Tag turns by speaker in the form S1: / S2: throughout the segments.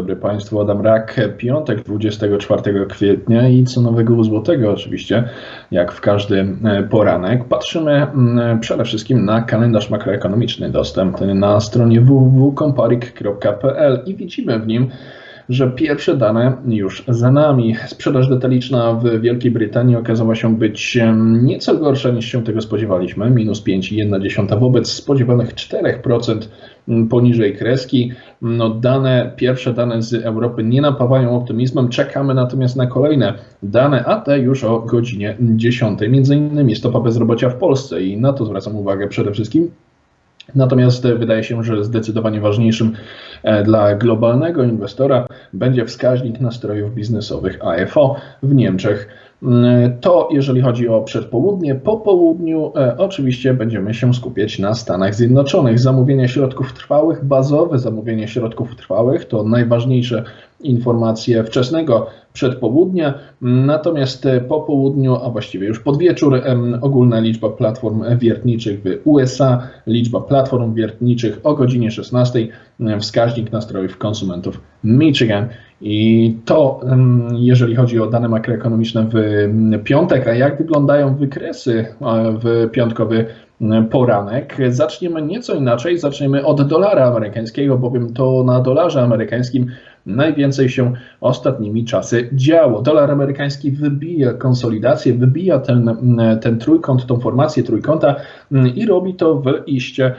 S1: dobry Państwu, Adam Rak, piątek 24 kwietnia i co nowego u złotego oczywiście, jak w każdy e, poranek. Patrzymy mm, przede wszystkim na kalendarz makroekonomiczny dostępny na stronie www.comparik.pl i widzimy w nim że pierwsze dane już za nami. Sprzedaż detaliczna w Wielkiej Brytanii okazała się być nieco gorsza niż się tego spodziewaliśmy, minus 5,1 wobec spodziewanych 4% poniżej kreski. No, dane, pierwsze dane z Europy nie napawają optymizmem, czekamy natomiast na kolejne dane, a te już o godzinie 10. Między innymi stopa bezrobocia w Polsce i na to zwracam uwagę przede wszystkim. Natomiast wydaje się, że zdecydowanie ważniejszym e, dla globalnego inwestora będzie wskaźnik nastrojów biznesowych AFO w Niemczech. Mm, to jeżeli chodzi o przedpołudnie, po południu e, oczywiście będziemy się skupiać na Stanach Zjednoczonych. Zamówienie środków trwałych, bazowe zamówienie środków trwałych to najważniejsze informacje wczesnego przedpołudnia, natomiast po południu, a właściwie już pod wieczór, ogólna liczba platform wiertniczych w USA, liczba platform wiertniczych o godzinie 16, wskaźnik nastrojów konsumentów Michigan. I to, jeżeli chodzi o dane makroekonomiczne w piątek, a jak wyglądają wykresy w piątkowy poranek. Zaczniemy nieco inaczej, zaczniemy od dolara amerykańskiego, bowiem to na dolarze amerykańskim najwięcej się ostatnimi czasy działo. Dolar amerykański wybija konsolidację, wybija ten, ten trójkąt, tą formację trójkąta i robi to w iście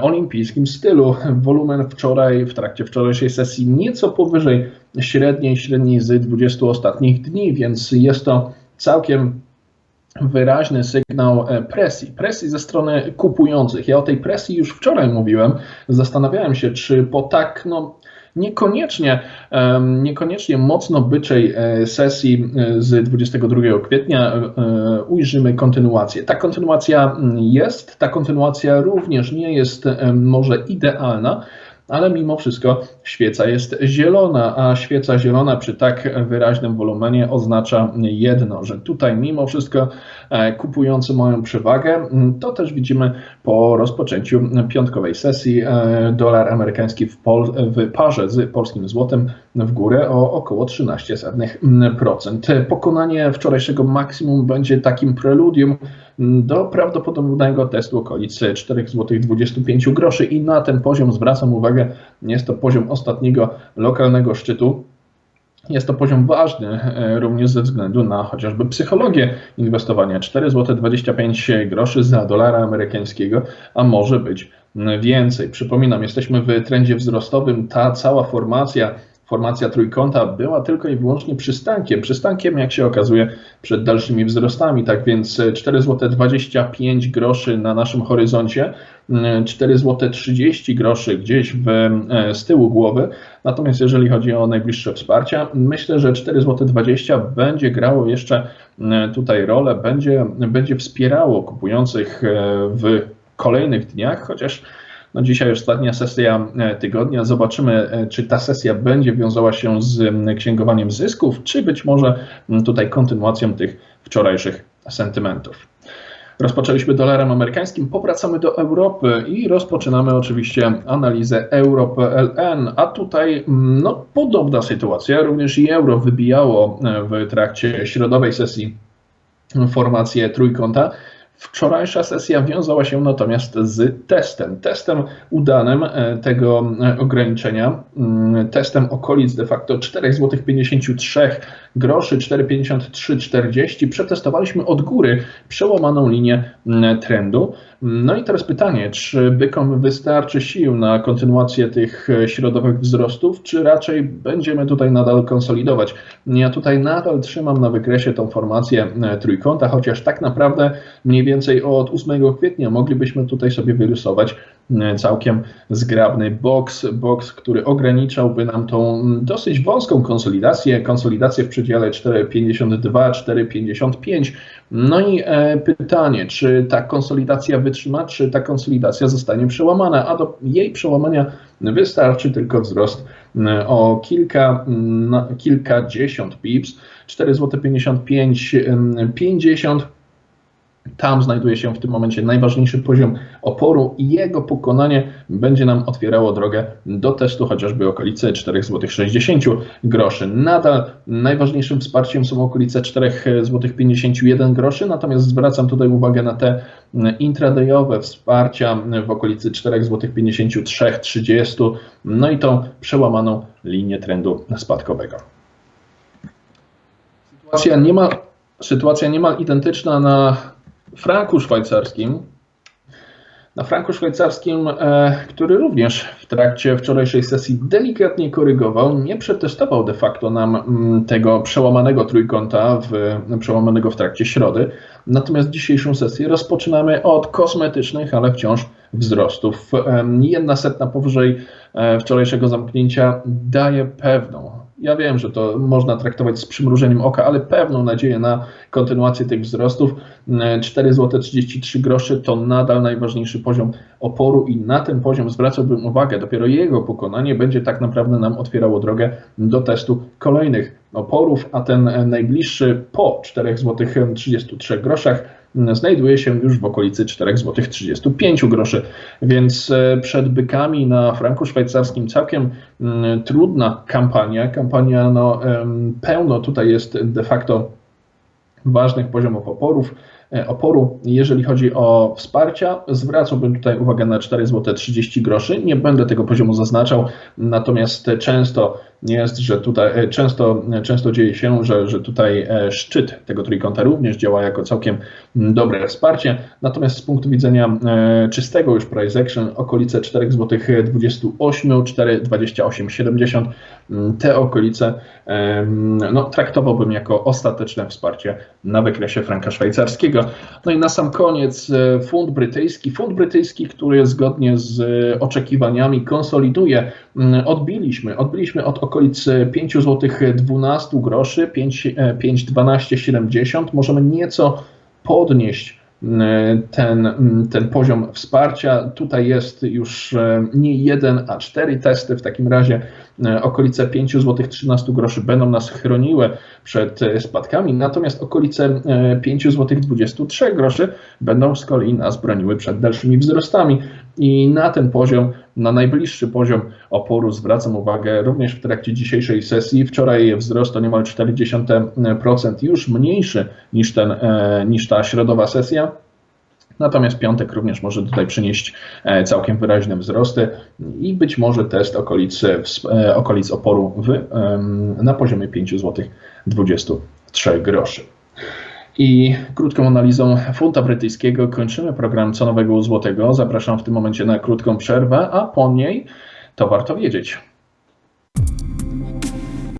S1: olimpijskim stylu. Wolumen wczoraj, w trakcie wczorajszej sesji nieco powyżej średniej, średniej z 20 ostatnich dni, więc jest to całkiem wyraźny sygnał e, presji, presji ze strony kupujących. Ja o tej presji już wczoraj mówiłem. Zastanawiałem się, czy po tak no, niekoniecznie, niekoniecznie mocno byczej e, sesji e, z 22 kwietnia ujrzymy kontynuację. Ta kontynuacja jest, ta kontynuacja również nie jest może idealna, ale mimo wszystko świeca jest zielona, a świeca zielona przy tak wyraźnym wolumenie oznacza jedno, że tutaj mimo wszystko e, kupujący mają przewagę. To też widzimy po rozpoczęciu piątkowej sesji. E, dolar amerykański w, w parze z polskim złotem w górę o około 13%. Pokonanie wczorajszego maksimum będzie takim preludium do prawdopodobnego testu okolic 4,25 zł i na ten poziom zwracam uwagę, jest to poziom ostatniego lokalnego szczytu. Jest to poziom ważny e, również ze względu na chociażby psychologię inwestowania. 4,25 zł za dolara amerykańskiego, a może być więcej. Przypominam, jesteśmy w trendzie wzrostowym. Ta cała formacja formacja trójkąta była tylko i wyłącznie przystankiem. Przystankiem, jak się okazuje, przed dalszymi wzrostami. Tak więc 4 zł 25 groszy na naszym horyzoncie, 4 zł 30 groszy gdzieś w, e, z tyłu głowy. Natomiast jeżeli chodzi o najbliższe wsparcia, myślę, że 4 zł 20 będzie grało jeszcze e, tutaj rolę, będzie, będzie wspierało kupujących e, w kolejnych dniach, chociaż no dzisiaj ostatnia sesja e, tygodnia. Zobaczymy, e, czy ta sesja będzie wiązała się z księgowaniem zysków, czy być może tutaj kontynuacją tych wczorajszych sentymentów. Rozpoczęliśmy dolarem amerykańskim, powracamy do Europy i rozpoczynamy oczywiście analizę euro.pln, a tutaj no, podobna sytuacja, również i euro wybijało e, w trakcie środowej sesji formację trójkąta. Wczorajsza sesja wiązała się natomiast z testem. Testem udanym e, tego e, ograniczenia, mm, testem okolic de facto 4,53 zł groszy 4,53,40 przetestowaliśmy od góry przełamaną linię mm, trendu. No i teraz pytanie, czy bykom wystarczy sił na kontynuację tych e, środowych wzrostów, czy raczej będziemy tutaj nadal konsolidować? Ja tutaj nadal trzymam na wykresie tą formację e, trójkąta, chociaż tak naprawdę mniej więcej od 8 kwietnia moglibyśmy tutaj sobie wyrysować całkiem zgrabny box, box, który ograniczałby nam tą dosyć wąską konsolidację, konsolidację w przedziale 4,52-4,55. No i e, pytanie, czy ta konsolidacja wytrzyma, czy ta konsolidacja zostanie przełamana, a do jej przełamania wystarczy tylko wzrost e, o kilka, kilkadziesiąt pips, 4,55 zł 50 Tam znajduje się w tym momencie najważniejszy poziom oporu i jego pokonanie będzie nam otwierało drogę do testu chociażby okolice 4,60 zł groszy. Nadal najważniejszym wsparciem są okolice 4,51 zł natomiast zwracam tutaj uwagę na te intradayowe wsparcia w okolicy 4,53 zł no i tą przełamaną linię trendu spadkowego. Sytuacja niemal, sytuacja niemal identyczna na franku szwajcarskim. Na franku szwajcarskim, e, który również w trakcie wczorajszej sesji delikatnie korygował, nie przetestował de facto nam mm, tego przełamanego trójkąta, w, przełamanego w trakcie środy. Natomiast dzisiejszą sesję rozpoczynamy od kosmetycznych, ale wciąż wzrostów. Jedna setna powyżej e, wczorajszego zamknięcia daje pewną ja wiem, że to można traktować z przymrużeniem oka, ale pewną nadzieję na kontynuację tych wzrostów. 4 zł 33 groszy to nadal najważniejszy poziom oporu i na ten poziom zwracałbym uwagę. Dopiero jego pokonanie będzie tak naprawdę nam otwierało drogę do testu kolejnych oporów, a ten najbliższy po 4 zł 33 groszach znajduje się już w okolicy 4 zł 35 groszy, więc e, przed bykami na franku szwajcarskim całkiem trudna kampania. Kampania no, pełno tutaj jest de facto ważnych poziomów oporów. E, oporu, jeżeli chodzi o wsparcia, zwracałbym tutaj uwagę na 4 zł 30 groszy. Nie będę tego poziomu zaznaczał, natomiast często jest, że tutaj e, często, często dzieje się, że, że tutaj e, szczyt tego trójkąta również działa jako całkiem dobre wsparcie. Natomiast z punktu widzenia e, czystego już price action okolice 4 zł 28, 4, 28, 70 te okolice no, traktowałbym jako ostateczne wsparcie na wykresie franka szwajcarskiego. No i na sam koniec fund brytyjski. Fund brytyjski, który zgodnie z oczekiwaniami konsoliduje, odbiliśmy, odbiliśmy od okolic 5 zł 12 groszy, 5, 5 12 70. Możemy nieco podnieść e, ten, ten poziom wsparcia. Tutaj jest już e, nie jeden, a cztery testy. W takim razie e, okolice 5 zł 13 groszy będą nas chroniły przed spadkami, natomiast okolice 5 zł 23 groszy będą z kolei nas broniły przed dalszymi wzrostami. I na ten poziom, na najbliższy poziom oporu zwracam uwagę również w trakcie dzisiejszej sesji. Wczoraj wzrost o niemal 0,4% już mniejszy niż, ten, e, niż ta środowa sesja. Natomiast piątek również może tutaj przynieść e, całkiem wyraźne wzrosty i być może test okolic, e, okolic oporu w, na poziomie 5 zł 23 groszy. I krótką analizą funta brytyjskiego kończymy program Co Nowego Złotego. Zapraszam w tym momencie na krótką przerwę, a po niej to warto wiedzieć.